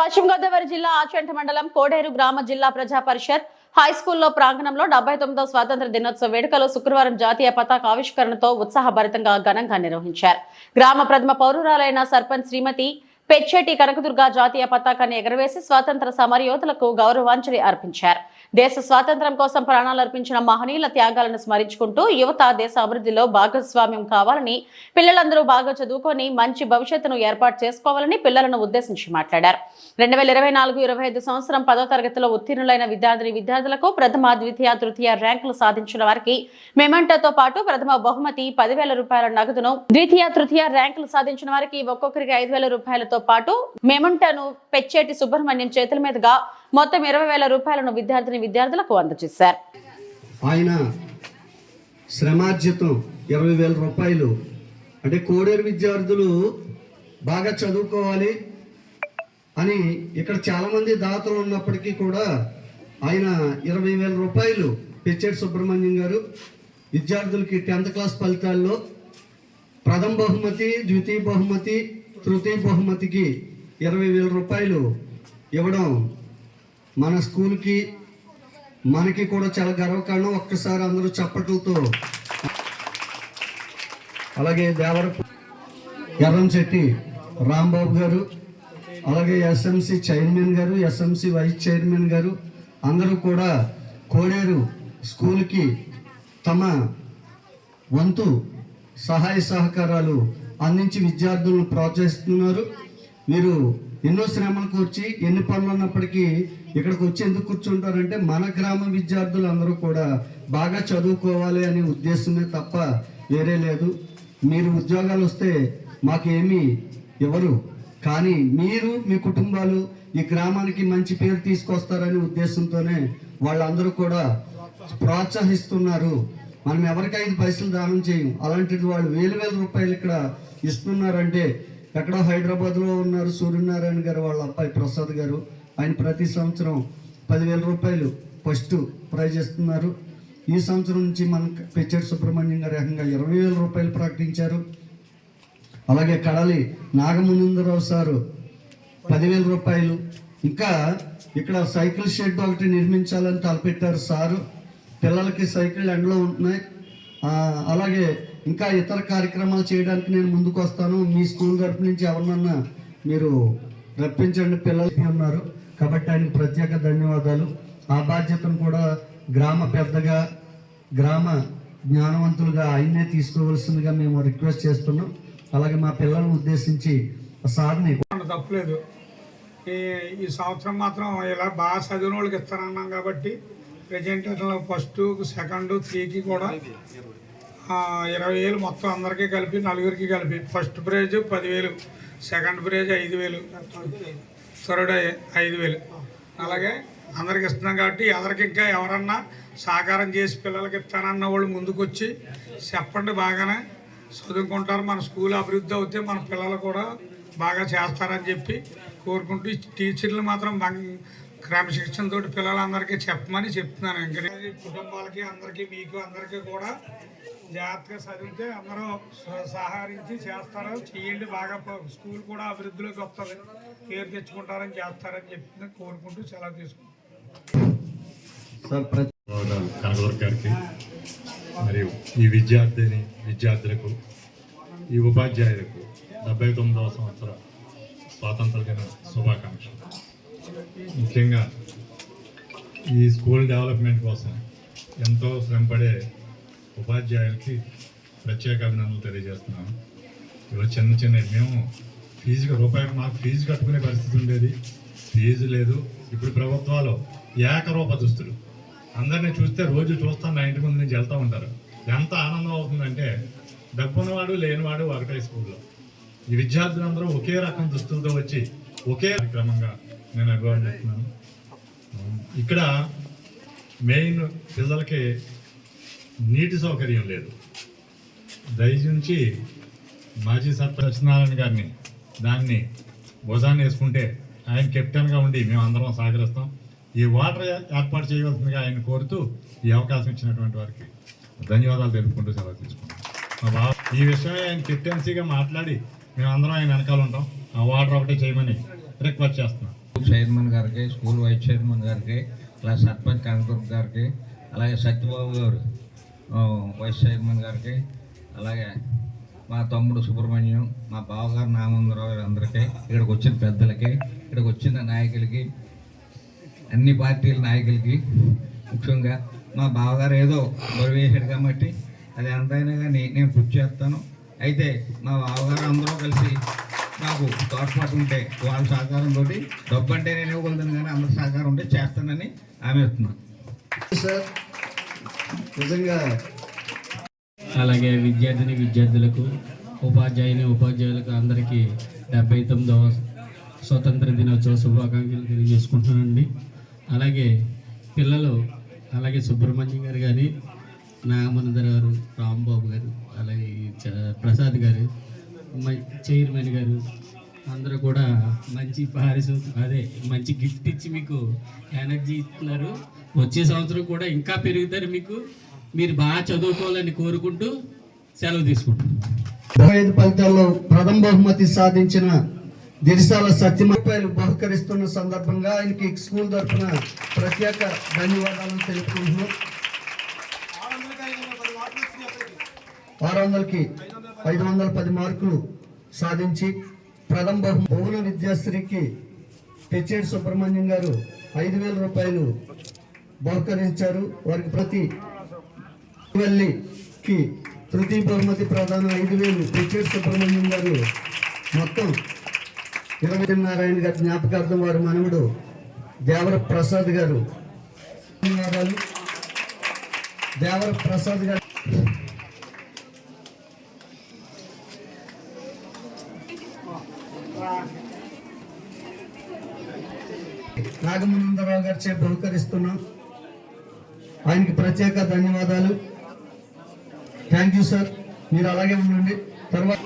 పశ్చిమ గోదావరి జిల్లా ఆచంట మండలం కోడేరు గ్రామ జిల్లా ప్రజా పరిషత్ హై స్కూల్లో ప్రాంగణంలో డెబ్బై తొమ్మిదవ స్వాతంత్ర దినోత్సవ వేడుకలు శుక్రవారం జాతీయ పతాక ఆవిష్కరణతో ఉత్సాహభరితంగా ఘనంగా నిర్వహించారు. గ్రామ ప్రథమ పౌరురాలైన సర్పంచ్ శ్రీమతి పెచ్చేటి కనకదుర్గ జాతీయ పతాకాన్ని ఎగరవేసి స్వాతంత్ర సమరయోధులకు గౌరవాంజలి అర్పించారు. దేశ స్వాతంత్ర్యం కోసం ప్రాణాలు అర్పించిన మహనీయుల త్యాగాలను స్మరించుకుంటూ యువత దేశ అభివృద్ధిలో భాగస్వామ్యం కావాలని పిల్లలందరూ బాగా చదువుకొని మంచి భవిష్యత్తును ఏర్పాటు చేసుకోవాలని పిల్లలను ఉద్దేశించి మాట్లాడారు. రెండు వేల ఇరవై నాలుగు ఇరవై ఐదు సంవత్సరం పదో తరగతిలో ఉత్తీర్ణులైన విద్యార్థిని విద్యార్థులకు ప్రథమ ద్వితీయ తృతీయ ర్యాంకులు సాధించిన వారికి మెమెంటోతో పాటు ప్రథమ బహుమతి పదివేల రూపాయల నగదును ద్వితీయ తృతీయ ర్యాంకులు సాధించిన వారికి ఒక్కొక్కరికి ఐదు వేల రూపాయలతో పాటు మెమెంటోను పెచ్చేటి సుబ్రహ్మణ్యం చేతుల మీదుగా మొత్తం ఇరవై వేల రూపాయలను విద్యార్థిని విద్యార్థులకు అందజేశారు. ఆయన శ్రమార్జితం ఇరవై వేల రూపాయలు. అంటే కోడేరు విద్యార్థులు బాగా చదువుకోవాలి అని ఇక్కడ చాలామంది దాతలు ఉన్నప్పటికీ కూడా ఆయన ఇరవై వేల రూపాయలు పెచ్చేటి సుబ్రహ్మణ్యం గారు విద్యార్థులకి టెన్త్ క్లాస్ ఫలితాల్లో ప్రథమ బహుమతి ద్వితీయ బహుమతి తృతీయ బహుమతికి ఇరవై వేల రూపాయలు ఇవ్వడం మన స్కూల్కి మనకి కూడా చాలా గర్వకారణం ఒక్కసారి అందరూ చప్పట్లతో. అలాగే దేవర ఎర్రంశెట్టి రాంబాబు గారు అలాగే ఎస్ఎంసి చైర్మన్ గారు ఎస్ఎంసి వైస్ చైర్మన్ గారు అందరూ కూడా కోడేరు స్కూల్కి తమ వంతు సహాయ సహకారాలు అందించి విద్యార్థులను ప్రోత్సహిస్తున్నారు. మీరు ఎన్నో శ్రమలకు వచ్చి ఎన్ని పనులు ఉన్నప్పటికీ ఇక్కడికి వచ్చి ఎందుకు కూర్చుంటారంటే మన గ్రామ విద్యార్థులు అందరూ కూడా బాగా చదువుకోవాలి అనే ఉద్దేశమే తప్ప వేరే లేదు. మీరు ఉద్యోగాలు వస్తే మాకేమీ ఇవ్వరు. కానీ మీరు మీ కుటుంబాలు ఈ గ్రామానికి మంచి పేరు తీసుకొస్తారనే ఉద్దేశంతోనే వాళ్ళందరూ కూడా ప్రోత్సహిస్తున్నారు. మనం ఎవరికి ఐదు పైసలు దానం చేయం? అలాంటిది వాళ్ళు వేలు వేల రూపాయలు ఇక్కడ ఇస్తున్నారంటే ఎక్కడో హైదరాబాద్లో ఉన్నారు సూర్యనారాయణ గారు వాళ్ళ అబ్బాయి ప్రసాద్ గారు ఆయన ప్రతి సంవత్సరం పదివేల రూపాయలు ఫస్ట్ ప్రైజ్ ఇస్తున్నారు. ఈ సంవత్సరం నుంచి మన పెచ్చడి సుబ్రహ్మణ్యం గారు ఏకంగా ఇరవై వేల రూపాయలు ప్రకటించారు. అలాగే కడలి నాగమునందరావు సారు పదివేల రూపాయలు. ఇంకా ఇక్కడ సైకిల్ షెడ్ ఒకటి నిర్మించాలని తలపెట్టారు సారు. పిల్లలకి సైకిల్ ఎండలో ఉంటున్నాయి. అలాగే ఇంకా ఇతర కార్యక్రమాలు చేయడానికి నేను ముందుకు వస్తాను. మీ స్కూల్ తరపు నుంచి ఎవరినన్నా మీరు రప్పించండి. పిల్లలు ఉన్నారు. కాబట్టి ఆయనకు ప్రత్యేక ధన్యవాదాలు. ఆ బాధ్యతను కూడా గ్రామ పెద్దగా గ్రామ జ్ఞానవంతులుగా ఆయన్నే తీసుకోవాల్సిందిగా మేము రిక్వెస్ట్ చేస్తున్నాం. అలాగే మా పిల్లలను ఉద్దేశించి సార్ని తప్పలేదు. ఈ ఈ సంవత్సరం మాత్రం ఇలా బాగా చదివిన వాళ్ళకి ఇస్తానన్నాం కాబట్టి ప్రజెంటేషన్లో ఫస్ట్ సెకండ్ త్రీకి కూడా ఇరవై వేలు మొత్తం అందరికీ కలిపి నలుగురికి కలిపి. ఫస్ట్ ప్రైజ్ పదివేలు సెకండ్ ప్రైజ్ ఐదు వేలు థర్డ్ ఐదు వేలు అలాగే అందరికి ఇస్తున్నాం కాబట్టి ఎవరికి ఇంకా ఎవరన్నా సహకారం చేసి పిల్లలకి ఇస్తానన్న వాళ్ళు ముందుకొచ్చి చెప్పండి బాగానే. చదువుకుంటారు మన స్కూల్ అభివృద్ధి అవుతే మన పిల్లలు కూడా బాగా చేస్తారని చెప్పి కోరుకుంటూ టీచర్లు మాత్రం క్రమశిక్షణతో పిల్లలందరికీ చెప్పమని చెప్తున్నాను ఇంకా కుటుంబాలకి అందరికీ మీకు అందరికీ కూడా జాగ్రత్తగా చదివితే అందరూ స- సహకరించి చేస్తారు. చేయండి బాగా స్కూల్ కూడా అభివృద్ధిలోకి వస్తుంది. పేరు తెచ్చుకుంటారని చేస్తారని చెప్పి కోరుకుంటూ సెలవు తీసుకుంటాం గారికి మరియు ఈ విద్యార్థిని విద్యార్థులకు ఈ ఉపాధ్యాయులకు డెబ్బై తొమ్మిదవ సంవత్సర స్వాతంత్ర దిన శుభాకాంక్షలు. ముఖ్యంగా ఈ స్కూల్ డెవలప్మెంట్ కోసం ఎంతో శ్రమపడే ఉపాధ్యాయులకి ప్రత్యేక అభినందనలు తెలియజేస్తున్నాను. ఇవాళ చిన్న చిన్న మేము ఫీజు రూపాయి మాకు ఫీజు కట్టుకునే పరిస్థితి ఉండేది. ఫీజు లేదు. ఇప్పుడు ప్రభుత్వాలు ఏకరూప దుస్తులు అందరినీ చూస్తే రోజు చూస్తాను నా ఇంటి ముందు నుంచి వెళ్తూ ఉంటారు. ఎంత ఆనందం అవుతుందంటే డబ్బున్నవాడు లేనివాడు ఒకటే స్కూల్లో. ఈ విద్యార్థులందరూ ఒకే రకం దుస్తులతో వచ్చి ఒకే క్రమంగా నేను అభివర్ణిస్తున్నాను. ఇక్కడ మెయిన్ పిల్లలకి నీటి సౌకర్యం లేదు. దయచుంచి మాజీ సత్యసత్యనారాయణ గారిని దాన్ని భుజాన్ని వేసుకుంటే ఆయన కెప్టెన్గా ఉండి మేము అందరం సహకరిస్తాం. ఈ వాటర్ ఏర్పాటు చేయవలసిందిగా ఆయన కోరుతూ ఈ అవకాశం ఇచ్చినటువంటి వారికి ధన్యవాదాలు తెలుపుకుంటూ సెలవు తీసుకుంటాం మా బాబు ఈ విషయమే ఆయన కెప్టెన్సీగా మాట్లాడి మేము అందరం ఆయన వెనకాల ఉంటాం. ఆ వాటర్ ఒకటే చేయమని రిక్వెస్ట్ చేస్తున్నాం. చైర్మన్ గారికి స్కూల్ వైస్ చైర్మన్ గారికి అలాగే సర్పంచ్ కనకూర్ గారికి అలాగే సత్యబాబు గారు వైస్ చైర్మన్ గారికి అలాగే మా తమ్ముడు సుబ్రహ్మణ్యం మా బావగారు నామందరావు గారు అందరికీ ఇక్కడికి వచ్చిన పెద్దలకి ఇక్కడికి వచ్చిన నాయకులకి అన్ని పార్టీల నాయకులకి ముఖ్యంగా మా బావగారు ఏదో బరువేసాడు కాబట్టి అది ఎంతైనా కానీ నేను కృషి చేస్తాను. అయితే మా బావగారు అందరూ కలిసి నాకు తోడ్పాటు ఉంటే వాళ్ళ సహకారంతో డబ్బు అంటే నేను ఇవ్వగలుగుతాను కానీ అందరి సహకారం ఉంటే చేస్తానని ఆమె ఇస్తున్నాను సార్ నిజంగా. అలాగే విద్యార్థిని విద్యార్థులకు ఉపాధ్యాయుని ఉపాధ్యాయులకు అందరికీ డెబ్బై తొమ్మిదవ స్వతంత్ర దినోత్సవ శుభాకాంక్షలు తెలియజేసుకుంటున్నానండి. అలాగే పిల్లలు అలాగే సుబ్రహ్మణ్యం గారు కానీ నాగమనందర్ గారు రాంబాబు గారు అలాగే చ- ప్రసాద్ గారు మ- చైర్మన్ గారు అందరూ కూడా మంచి పారిశోధ అదే మంచి గిఫ్ట్ ఇచ్చి మీకు ఎనర్జీ ఇస్తున్నారు. వచ్చే సంవత్సరం కూడా ఇంకా పెరుగుతారు మీకు. మీరు బాగా చదువుకోవాలని కోరుకుంటూ సెలవు తీసుకుంటున్నాను ఐదు ఫలితాల్లో ప్రథమ బహుమతి సాధించిన దిరిసాల సత్యమ బహుకరిస్తున్న సందర్భంగా ఆయనకి స్కూల్ తరఫున ప్రత్యేక ధన్యవాదాలు తెలుపుకుంటున్నాం. ఆరు వందలకి ఐదు వందల పది మార్కులు సాధించి ప్రథమ బహు బహుళ విద్యాశ్రీకి తెచ్చేటి సుబ్రహ్మణ్యం గారు ఐదు వేల రూపాయలు బహుకరించారు. వారికి ప్రతి వెళ్ళికి తృతీయ బహుమతి ప్రధాన ఐదు వేలు. క్రికెట్ సుబ్రహ్మణ్యం గారు మొత్తం ఇరవై నారాయణ గారి జ్ఞాపకార్థం వారి మనవుడు దేవర ప్రసాద్ గారు. దేవర ప్రసాద్ గారు. నాగమనందరావు గారి చే బహుకరిస్తున్నాం ఆయనకి ప్రత్యేక ధన్యవాదాలు. థ్యాంక్ యూ సార్ మీరు అలాగే ఉండండి. తర్వాత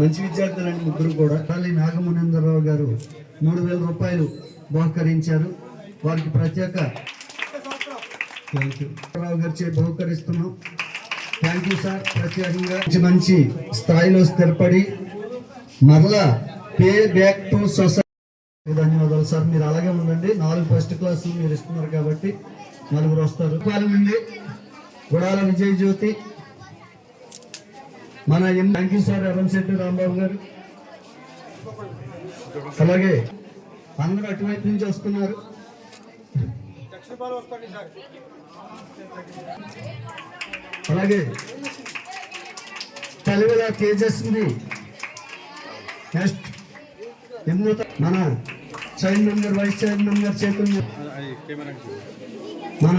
మంచి విద్యార్థులండి ముగ్గురు కూడా. తల్లి నాగమునేంద్రరావు గారు మూడు వేల రూపాయలు బహుకరించారు. వారికి ప్రత్యేక థ్యాంక్ యూ రావు చే బహుకరిస్తున్నాం. థ్యాంక్ యూ సార్ ప్రత్యేకంగా మంచి మంచి స్థాయిలో స్థిరపడి మరలా పే బ్యాక్ టు సొసైటీ ధన్యవాదాలు సార్. మీరు అలాగే ఉండండి. నాలుగు ఫస్ట్ క్లాసులు మీరు ఇస్తున్నారు కాబట్టి నలుగురు వస్తారు. పాలెం నుండి గుడాల విజయ జ్యోతి మన thank you sir Erramshetti Rambabu garu. అలాగే అందరూ అటువైపు నుంచి వస్తున్నారు. అలాగే తెలివిలా తేజస్విని. నెక్స్ట్ మన chairman garu vice chairman garu చేతులు మన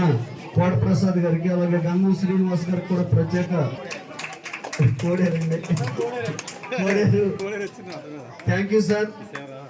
కోట ప్రసాద్ గారికి అలాగే గంగం శ్రీనివాస్ గారికి కూడా ప్రత్యేక కోడేరండి. కోడేరు. Thank you sir